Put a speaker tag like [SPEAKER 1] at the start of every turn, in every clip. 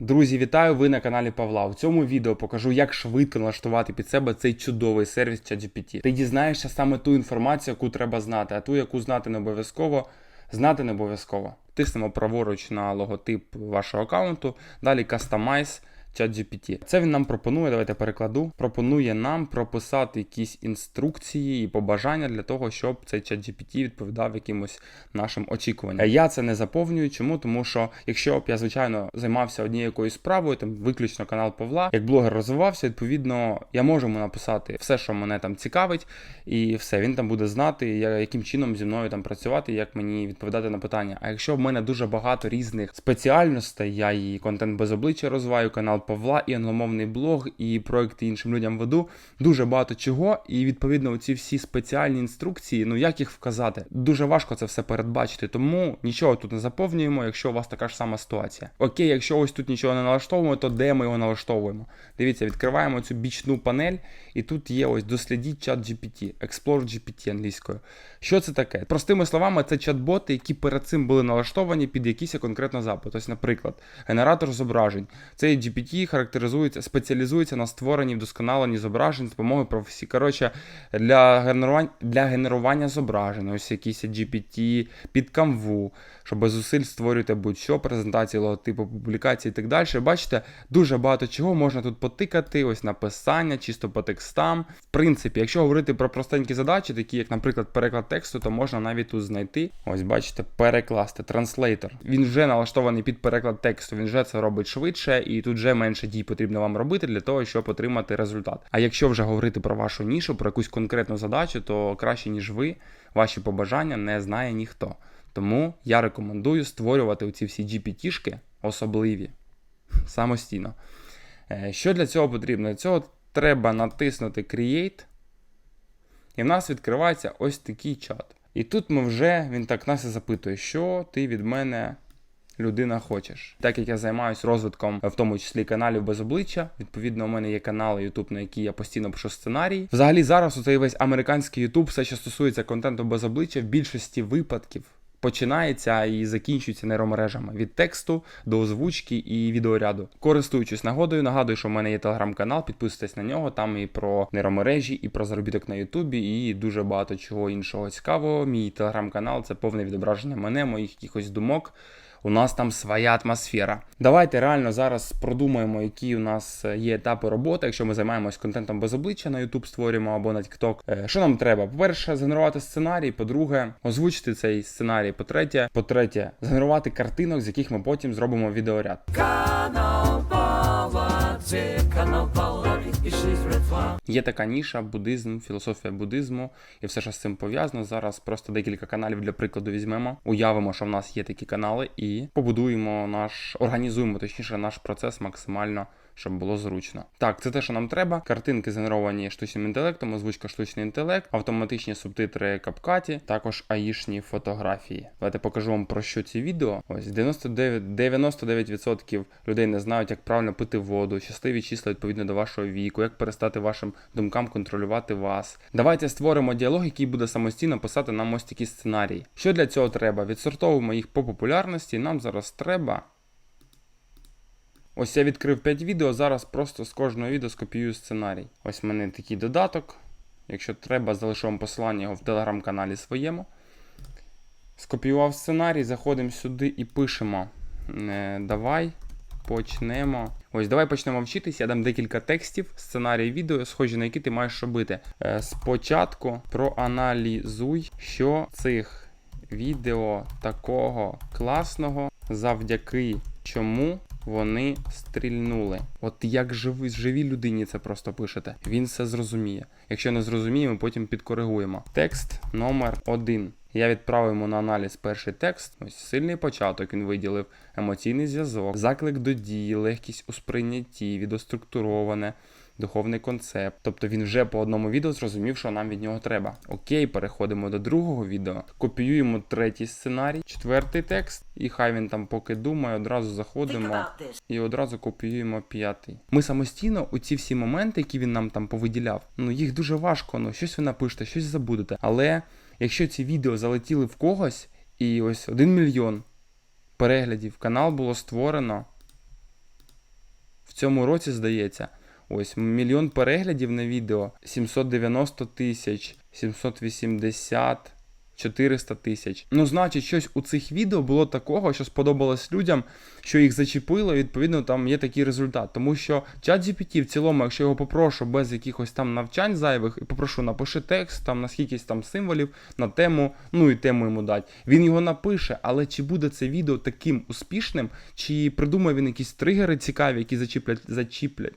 [SPEAKER 1] Друзі, вітаю! Ви на каналі Павла. У цьому відео покажу, як швидко налаштувати під себе цей чудовий сервіс ChatGPT. Ти дізнаєшся саме ту інформацію, яку треба знати, а ту, яку знати не обов'язково, знати не обов'язково. Тиснемо праворуч на логотип вашого аккаунту, далі Customize ChatGPT. Це він нам пропонує, давайте перекладу. Пропонує нам прописати якісь інструкції і побажання для того, щоб цей ChatGPT відповідав якимось нашим очікуванням. Я це не заповнюю. Чому? Тому що якщо б я, звичайно, займався однією якоюсь справою, там виключно канал Павла, як блогер розвивався, відповідно, я можу йому написати все, що мене там цікавить, і все, він там буде знати, яким чином зі мною там працювати, як мені відповідати на питання. А якщо в мене дуже багато різних спеціальностей, я і контент без обличчя розвиваю, канал Павла, і англомовний блог, і проекти іншим людям веду, дуже багато чого, і відповідно ці всі спеціальні інструкції, ну як їх вказати, дуже важко це все передбачити. Тому нічого тут не заповнюємо, якщо у вас така ж сама ситуація. Окей, якщо ось тут нічого не налаштовуємо, то де ми його налаштовуємо? Дивіться, відкриваємо цю бічну панель, і тут є ось дослідіть чат GPT, Explore GPT англійською. Що це таке? Простими словами, це чат-боти, які перед цим були налаштовані під якийсь конкретно запит. Ось, наприклад, генератор зображень. Цей GPT характеризується, спеціалізується на створенні вдосконаленні зображень з допомогою професії. Коротше, для генерування, для генерування зображень, ось якісь GPT під канву, що без зусиль створюєте будь-що, презентації, логотипу, публікації і так далі. Бачите, дуже багато чого можна тут потикати, ось написання, чисто по текстам. В принципі, якщо говорити про простенькі задачі, такі як, наприклад, переклад тексту, то можна навіть тут знайти. Ось бачите, перекласти, транслейтер. Він вже налаштований під переклад тексту, він вже це робить швидше, і тут вже менше дій потрібно вам робити для того, щоб отримати результат. А якщо вже говорити про вашу нішу, про якусь конкретну задачу, то краще, ніж ви, ваші побажання не знає ніхто. Тому я рекомендую створювати оці всі GPT-шки особливі самостійно. Е, Що для цього потрібно? Для цього треба натиснути Create, і в нас відкривається ось такий чат. І тут ми вже він так нас і запитує, що ти від мене. Людина хочеш. Так як я займаюся розвитком, в тому числі каналів без обличчя. Відповідно, у мене є канали YouTube, на які я постійно пишу сценарії. Взагалі, зараз оцей весь американський YouTube, все, що стосується контенту без обличчя, в більшості випадків починається і закінчується нейромережами від тексту до озвучки і відеоряду. Користуючись нагодою, нагадую, що в мене є телеграм-канал, підписуйтесь на нього. Там і про нейромережі, і про заробіток на Ютубі, і дуже багато чого іншого цікавого. Мій телеграм-канал це повне відображення мене, моїх якихось думок. У нас там своя атмосфера. Давайте реально зараз продумаємо, які у нас є етапи роботи, якщо ми займаємось контентом без обличчя на YouTube створюємо або на TikTok. Е, Що нам треба? По-перше, згенерувати сценарій, по-друге, озвучити цей сценарій. По-третє, по-третє, згенерувати картинок, з яких ми потім зробимо відеоряд.
[SPEAKER 2] Канал канал.
[SPEAKER 1] Є така ніша, буддизм, філософія буддизму і все, що з цим пов'язано. Зараз просто декілька каналів для прикладу візьмемо. Уявимо, що в нас є такі канали, і побудуємо наш, організуємо точніше наш процес максимально. Щоб було зручно. Так, це те, що нам треба. Картинки згенеровані штучним інтелектом, озвучка штучний інтелект, автоматичні субтитри капкаті, також аїшні фотографії. Давайте покажу вам про що ці відео. Ось 99%, 99% людей не знають, як правильно пити воду, щасливі числа відповідно до вашого віку, як перестати вашим думкам контролювати вас. Давайте створимо діалог, який буде самостійно писати нам ось такі сценарії. Що для цього треба? Відсортовуємо їх по популярності. Нам зараз треба. Ось я відкрив 5 відео, зараз просто з кожного відео скопіюю сценарій. Ось в мене такий додаток. Якщо треба, залишу вам посилання його в телеграм-каналі своєму. Скопіював сценарій, заходимо сюди і пишемо. Е, давай почнемо. Ось, давай почнемо вчитись. Я дам декілька текстів, сценарій відео, схожі на які ти маєш робити. Е, спочатку проаналізуй, що цих відео такого класного, завдяки чому вони стрільнули. От як живі, живій людині це просто пишете. Він все зрозуміє. Якщо не зрозуміє, ми потім підкоригуємо. Текст номер один. Я відправив йому на аналіз перший текст. Ось сильний початок він виділив, емоційний зв'язок, заклик до дії, легкість у сприйнятті, відоструктуроване, духовний концепт. Тобто він вже по одному відео зрозумів, що нам від нього треба. Окей, переходимо до другого відео. Копіюємо третій сценарій, четвертий текст, і хай він там поки думає, одразу заходимо і одразу копіюємо п'ятий. Ми самостійно у ці всі моменти, які він нам там повиділяв, ну їх дуже важко. Ну щось ви напишете, щось забудете. Але якщо ці відео залетіли в когось, і ось один мільйон переглядів канал було створено. В цьому році, здається. Ось мільйон переглядів на відео, 790 тисяч, 780, 400 тисяч. Ну, значить, щось у цих відео було такого, що сподобалось людям, що їх зачепило, і, відповідно, там є такий результат. Тому що чат GPT в цілому, якщо його попрошу без якихось там навчань зайвих, і попрошу, напиши текст там на скількись там символів на тему, ну і тему йому дать. Він його напише, але чи буде це відео таким успішним, чи придумає він якісь тригери цікаві, які зачіплять, зачіплять.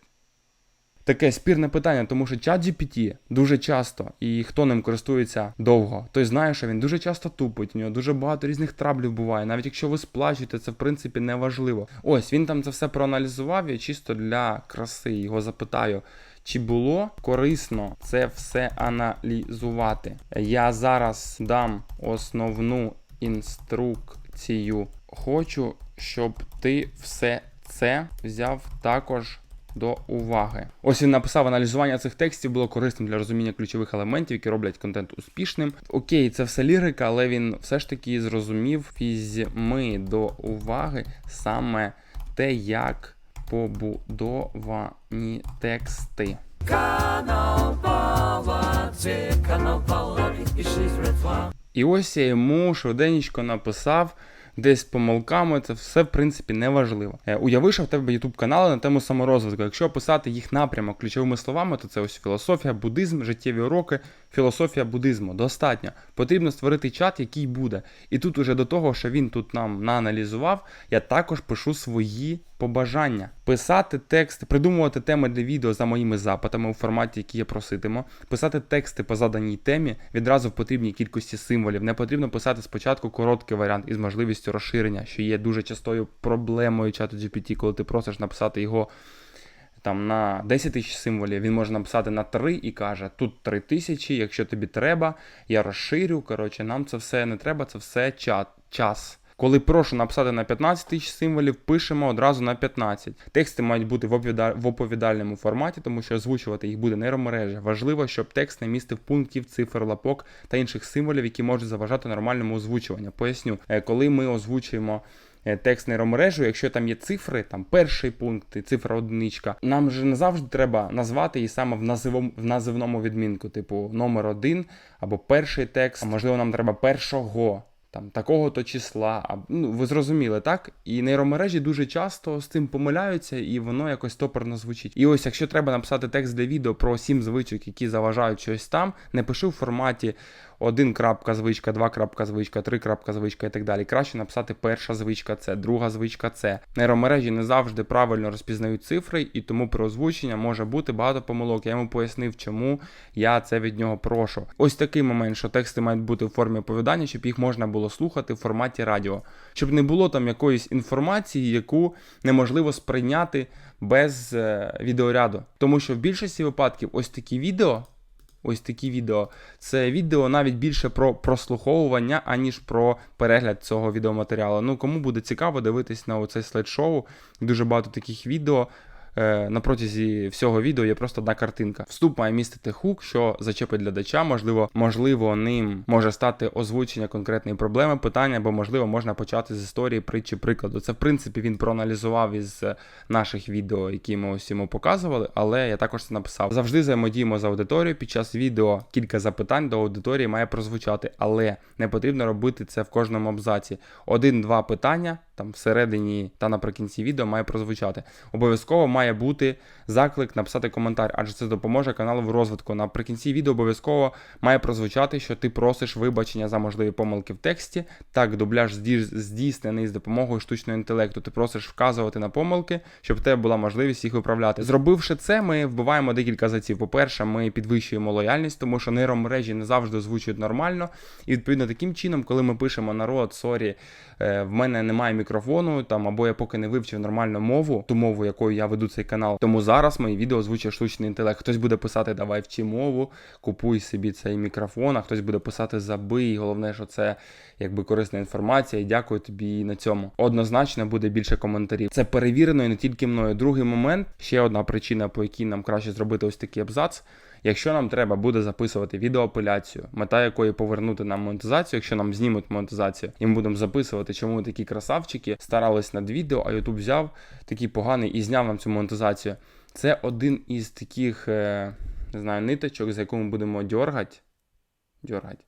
[SPEAKER 1] Таке спірне питання, тому що чат GPT дуже часто, і хто ним користується довго, той знає, що він дуже часто тупить, у нього дуже багато різних траблів буває. Навіть якщо ви сплачуєте, це в принципі не важливо. Ось він там це все проаналізував. Я чисто для краси його запитаю, чи було корисно це все аналізувати. Я зараз дам основну інструкцію. Хочу, щоб ти все це взяв також до уваги. Ось він написав, аналізування цих текстів було корисним для розуміння ключових елементів, які роблять контент успішним. Окей, це все лірика, але він все ж таки зрозумів, візьми до уваги саме те, як побудовані тексти.
[SPEAKER 2] Канал канал.
[SPEAKER 1] І ось я йому швиденько написав. Десь помилками, це все в принципі не важливо. Е, Уяви, що в тебе YouTube канали на тему саморозвитку. Якщо описати їх напрямок ключовими словами, то це ось філософія, буддизм, життєві уроки, філософія буддизму. Достатньо. Потрібно створити чат, який буде. І тут уже до того, що він тут нам нааналізував, я також пишу свої побажання. Писати тексти, придумувати теми для відео за моїми запитами у форматі, який я проситиму, писати тексти по заданій темі відразу в потрібній кількості символів. Не потрібно писати спочатку короткий варіант із можливістю розширення, що є дуже частою проблемою чату GPT, коли ти просиш написати його. Там на 10 тисяч символів він може написати на 3 і каже: тут 3 тисячі, якщо тобі треба, я розширю. Коротше, нам це все не треба, це все чат, час. Коли прошу написати на 15 тисяч символів, пишемо одразу на 15. Тексти мають бути в оповіда- в оповідальному форматі, тому що озвучувати їх буде нейромережа. Важливо, щоб текст не містив пунктів, цифр, лапок та інших символів, які можуть заважати нормальному озвучуванню. Поясню, Е, коли ми озвучуємо е, текст нейромережу, якщо там є цифри, там перший пункт, цифра одиничка, нам же не завжди треба назвати її саме в називом в називному відмінку, типу номер один або перший текст, а можливо, нам треба першого. Там такого-то числа, а ну ви зрозуміли, так? І нейромережі дуже часто з цим помиляються, і воно якось топорно звучить. І ось, якщо треба написати текст для відео про сім звичок, які заважають щось там, не пиши в форматі 1 крапка звичка, 2 крапка звичка, 3 крапка звичка і так далі. Краще написати перша звичка це, друга звичка це. Нейромережі не завжди правильно розпізнають цифри, і тому при озвученні може бути багато помилок. Я йому пояснив, чому я це від нього прошу. Ось такий момент, що тексти мають бути в формі оповідання, щоб їх можна було слухати в форматі радіо, щоб не було там якоїсь інформації, яку неможливо сприйняти без е, відеоряду. Тому що в більшості випадків ось такі відео. Ось такі відео. Це відео навіть більше про прослуховування, аніж про перегляд цього відеоматеріалу. Ну, кому буде цікаво дивитись на оце слайд-шоу, дуже багато таких відео. Е, На протязі всього відео є просто одна картинка. Вступ має містити хук, що зачепить глядача. Можливо, можливо, ним може стати озвучення конкретної проблеми, питання, або можливо можна почати з історії притчі прикладу. Це в принципі він проаналізував із е, наших відео, які ми ось йому показували, але я також це написав. Завжди взаємодіємо з аудиторією. Під час відео кілька запитань до аудиторії має прозвучати, але не потрібно робити це в кожному абзаці. Один-два питання там всередині та наприкінці відео має прозвучати. Обов'язково має бути заклик написати коментар, адже це допоможе каналу в розвитку. Наприкінці відео обов'язково має прозвучати, що ти просиш вибачення за можливі помилки в тексті. Так, дубляж здійснений з допомогою штучного інтелекту. Ти просиш вказувати на помилки, щоб в тебе була можливість їх виправляти. Зробивши це, ми вбиваємо декілька заців. По-перше, ми підвищуємо лояльність, тому що нейромережі не завжди озвучують нормально. І відповідно таким чином, коли ми пишемо народ, сорі, е, в мене немає мікрофону, там або я поки не вивчив нормальну мову, ту мову, якою я веду цей канал. Тому зараз мої відео озвучує штучний інтелект. Хтось буде писати Давай вчи мову, купуй собі цей мікрофон, а хтось буде писати забий. Головне, що це якби корисна інформація, і дякую тобі на цьому. Однозначно буде більше коментарів. Це перевірено і не тільки мною. Другий момент, ще одна причина, по якій нам краще зробити ось такий абзац. Якщо нам треба буде записувати відеоапеляцію, мета якої повернути нам монетизацію, якщо нам знімуть монетизацію, і ми будемо записувати, чому ми такі красавчики, старались над відео, а YouTube взяв такий поганий і зняв нам цю монетизацію. Це один із таких, е, не знаю, ниточок, за яку ми будемо дьоргати. Дьоргать.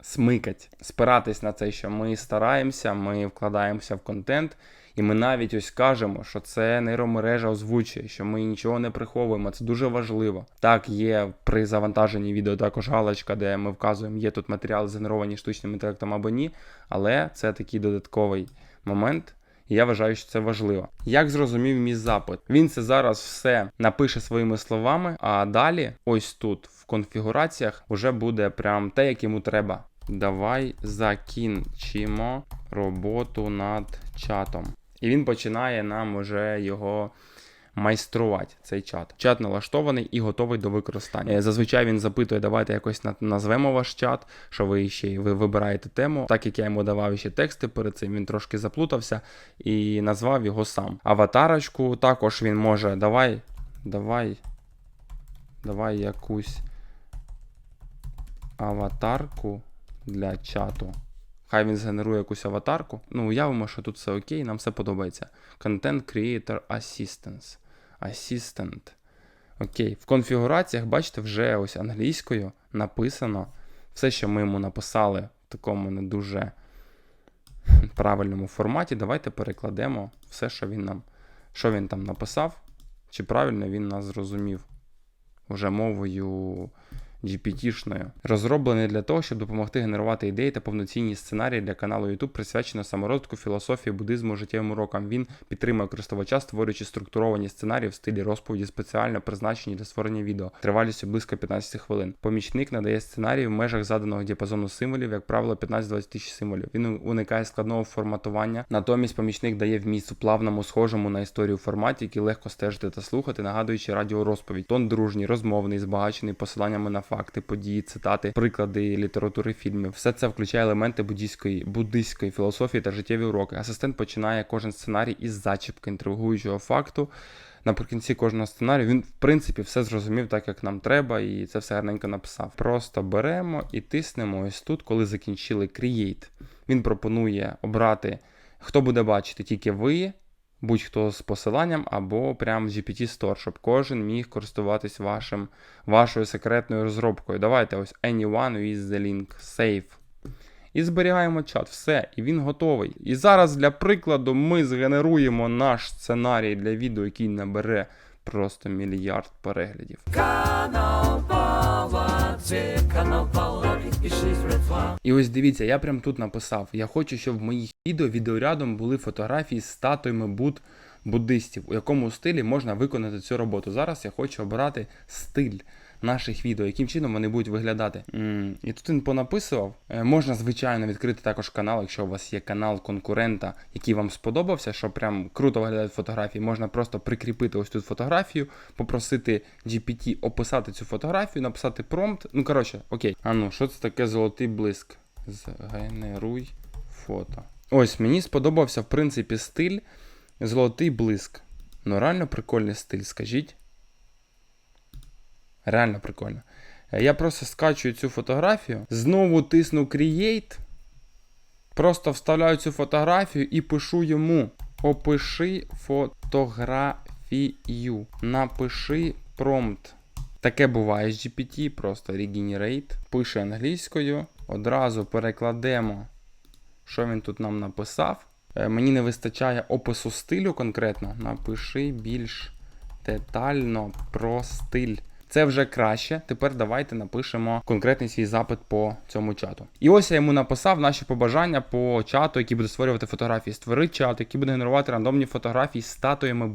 [SPEAKER 1] Смикать, спиратись на це, що ми стараємося, ми вкладаємося в контент, і ми навіть ось кажемо, що це нейромережа озвучує, що ми нічого не приховуємо. Це дуже важливо. Так, є при завантаженні відео також галочка, де ми вказуємо, є тут матеріали згенеровані штучним інтелектом або ні, але це такий додатковий момент. І я вважаю, що це важливо. Як зрозумів мій запит? Він це зараз все напише своїми словами, а далі, ось тут, в конфігураціях, вже буде прям те, як йому треба. Давай закінчимо роботу над чатом. І він починає нам уже його майструвати, цей чат. Чат налаштований і готовий до використання. Е, Зазвичай він запитує, давайте якось назвемо ваш чат, що ви ще ви вибираєте тему. Так як я йому давав ще тексти перед цим, він трошки заплутався і назвав його сам. Аватарочку також він може. Давай, давай, давай якусь аватарку для чату. Хай він згенерує якусь аватарку. Ну, уявимо, що тут все окей, нам все подобається. Content Creator Assistance. Assistant. Окей. В конфігураціях, бачите, вже ось англійською написано все, що ми йому написали в такому не дуже правильному форматі. Давайте перекладемо все, що він нам, що він там написав, чи правильно він нас зрозумів вже мовою GPT-шною. Розроблений для того, щоб допомогти генерувати ідеї та повноцінні сценарії для каналу YouTube, присвячено саморозвитку, філософії, буддизму, життєвим урокам. Він підтримує користувача, створюючи структуровані сценарії в стилі розповіді, спеціально призначені для створення відео, тривалістю близько 15 хвилин. Помічник надає сценарій в межах заданого діапазону символів, як правило, 15-20 тисяч символів. Він уникає складного форматування. Натомість помічник дає вміст у плавному, схожому на історію форматі, який легко стежити та слухати, нагадуючи радіорозповідь. Тон дружній, розмовний, збагачений посиланнями на факти, події, цитати, приклади літератури фільмів. Все це включає елементи буддійської, буддийської філософії та життєві уроки. Асистент починає кожен сценарій із зачіпки інтригуючого факту. Наприкінці кожного сценарію він, в принципі, все зрозумів так, як нам треба, і це все гарненько написав. Просто беремо і тиснемо ось тут, коли закінчили Create. Він пропонує обрати, хто буде бачити, тільки ви, будь-хто з посиланням, або прямо в GPT Store, щоб кожен міг користуватись вашим, вашою секретною розробкою. Давайте ось anyone with the link save. І зберігаємо чат, все, і він готовий. І зараз для прикладу ми згенеруємо наш сценарій для відео, який набере просто мільярд переглядів.
[SPEAKER 2] Канал Павла, канал Павла, підпишись, братва.
[SPEAKER 1] І ось дивіться, я прям тут написав: я хочу, щоб в моїх відео відеорядом були фотографії з статуями буд буддистів, у якому стилі можна виконати цю роботу. Зараз я хочу обрати стиль наших відео, яким чином вони будуть виглядати. І тут він понаписував. Е, Можна, звичайно, відкрити також канал, якщо у вас є канал конкурента, який вам сподобався, що прям круто виглядають фотографії. Можна просто прикріпити ось тут фотографію, попросити GPT описати цю фотографію, написати промпт. Ну, коротше, окей. А ну, що це таке золотий блиск? Згенеруй фото. Ось, мені сподобався, в принципі, стиль золотий блиск. Ну, реально прикольний стиль, скажіть. Реально прикольно. Е, Я просто скачую цю фотографію, знову тисну Create, просто вставляю цю фотографію і пишу йому: опиши фотографію. Напиши промпт. Таке буває з GPT, просто regenerate. Пише англійською. Одразу перекладемо, що він тут нам написав. Е, Мені не вистачає опису стилю конкретно. Напиши більш детально про стиль. Це вже краще. Тепер давайте напишемо конкретний свій запит по цьому чату. І ось я йому написав наші побажання по чату, який буде створювати фотографії. Створи чат, який буде генерувати рандомні фотографії з статуями в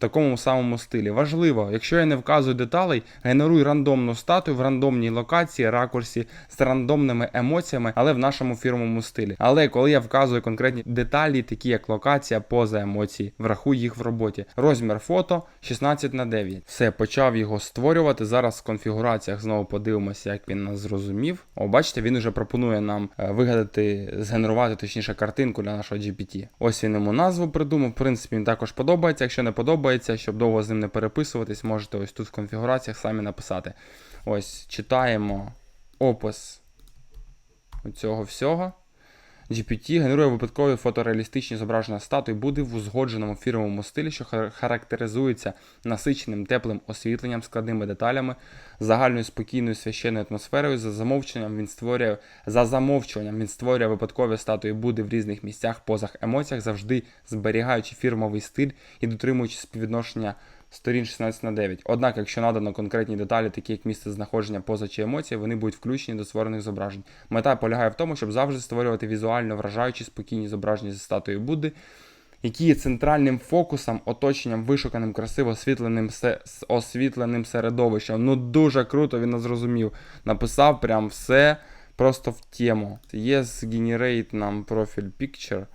[SPEAKER 1] такому самому стилі. Важливо, якщо я не вказую деталей, генеруй рандомну статую в рандомній локації, ракурсі з рандомними емоціями, але в нашому фірмовому стилі. Але коли я вказую конкретні деталі, такі як локація, поза емоції, врахуй їх в роботі. Розмір фото 16 на 9. Все, почав його створювати. Зараз в конфігураціях знову подивимося, як він нас зрозумів. О, бачите, він вже пропонує нам е, вигадати, згенерувати точніше картинку для нашого GPT. Ось він йому назву придумав. В принципі, він також подобається. Якщо не подобається, подобається, щоб довго з ним не переписуватись, можете ось тут в конфігураціях самі написати. Ось читаємо опис цього всього. GPT генерує випадкові фотореалістичні зображення статуй Будди в узгодженому фірмовому стилі, що хар- характеризується насиченим теплим освітленням, складними деталями, загальною спокійною священною атмосферою. За замовчуванням він створює за замовчуванням він створює випадкові статуї Будди в різних місцях, позах емоціях, завжди зберігаючи фірмовий стиль і дотримуючи співвідношення сторін 16 на 9. Однак, якщо надано конкретні деталі, такі як місце знаходження поза чи емоції, вони будуть включені до створених зображень. Мета полягає в тому, щоб завжди створювати візуально вражаючі спокійні зображення зі статуєю Будди, які є центральним фокусом, оточенням, вишуканим, красиво освітленим, освітленим середовищем. Ну дуже круто, він зрозумів. Написав прям все просто в тему. Є згенерейт нам профіль Picture.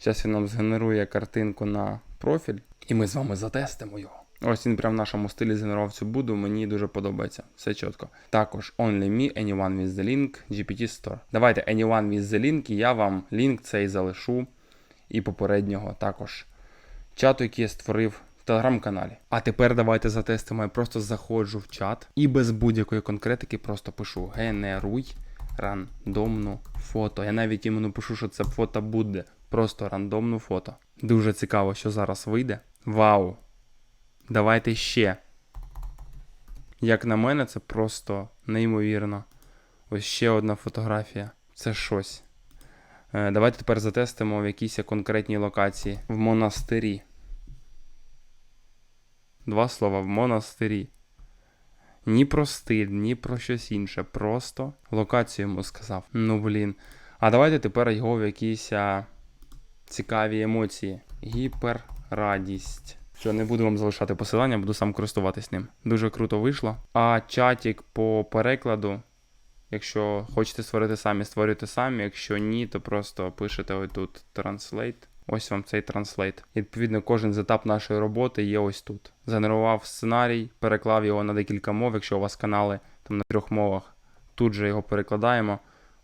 [SPEAKER 1] Зараз він нам згенерує картинку на профіль, і ми з вами затестимо його. Ось він прям в нашому стилі згенерував цю буду, мені дуже подобається. Все чітко. Також Only Me, Anyone with the Link, GPT Store. Давайте Anyone with the Link, і я вам лінк цей залишу. І попереднього також чату, який я створив в телеграм-каналі. А тепер давайте затестимо. Я просто заходжу в чат і без будь-якої конкретики просто пишу генеруй рандомну фото. Я навіть іменно пишу, що це фото буде. Просто рандомну фото. Дуже цікаво, що зараз вийде. Вау! Давайте ще. Як на мене, це просто неймовірно. Ось ще одна фотографія. Це щось. Е, Давайте тепер затестимо в якійсь конкретній локації. В монастирі. Два слова в монастирі. Ні про стиль, ні про щось інше. Просто локацію йому сказав. Ну блін. А давайте тепер його в якісь цікаві емоції. Гіперрадість. Що не буду вам залишати посилання, буду сам користуватись ним. Дуже круто вийшло. А чатик по перекладу. Якщо хочете створити самі, створюйте самі. Якщо ні, то просто пишете ось тут Translate. Ось вам цей транслейт. І відповідно, кожен з етап нашої роботи є ось тут. Згенерував сценарій, переклав його на декілька мов, якщо у вас канали там на трьох мовах. Тут же його перекладаємо.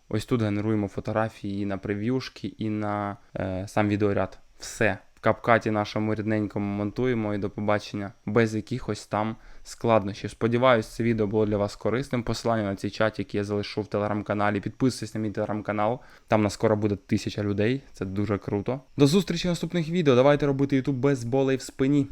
[SPEAKER 1] Ось тут генеруємо фотографії і на прев'юшки, і на е, сам відеоряд. Все. В капкаті нашому рідненькому монтуємо і до побачення без якихось там складнощів. Сподіваюсь, це відео було для вас корисним. Посилання на цей чат, який я залишу в телеграм-каналі. Підписуйтесь на мій телеграм-канал. Там на скоро буде тисяча людей. Це дуже круто. До зустрічі в наступних відео. Давайте робити YouTube без болей в спині.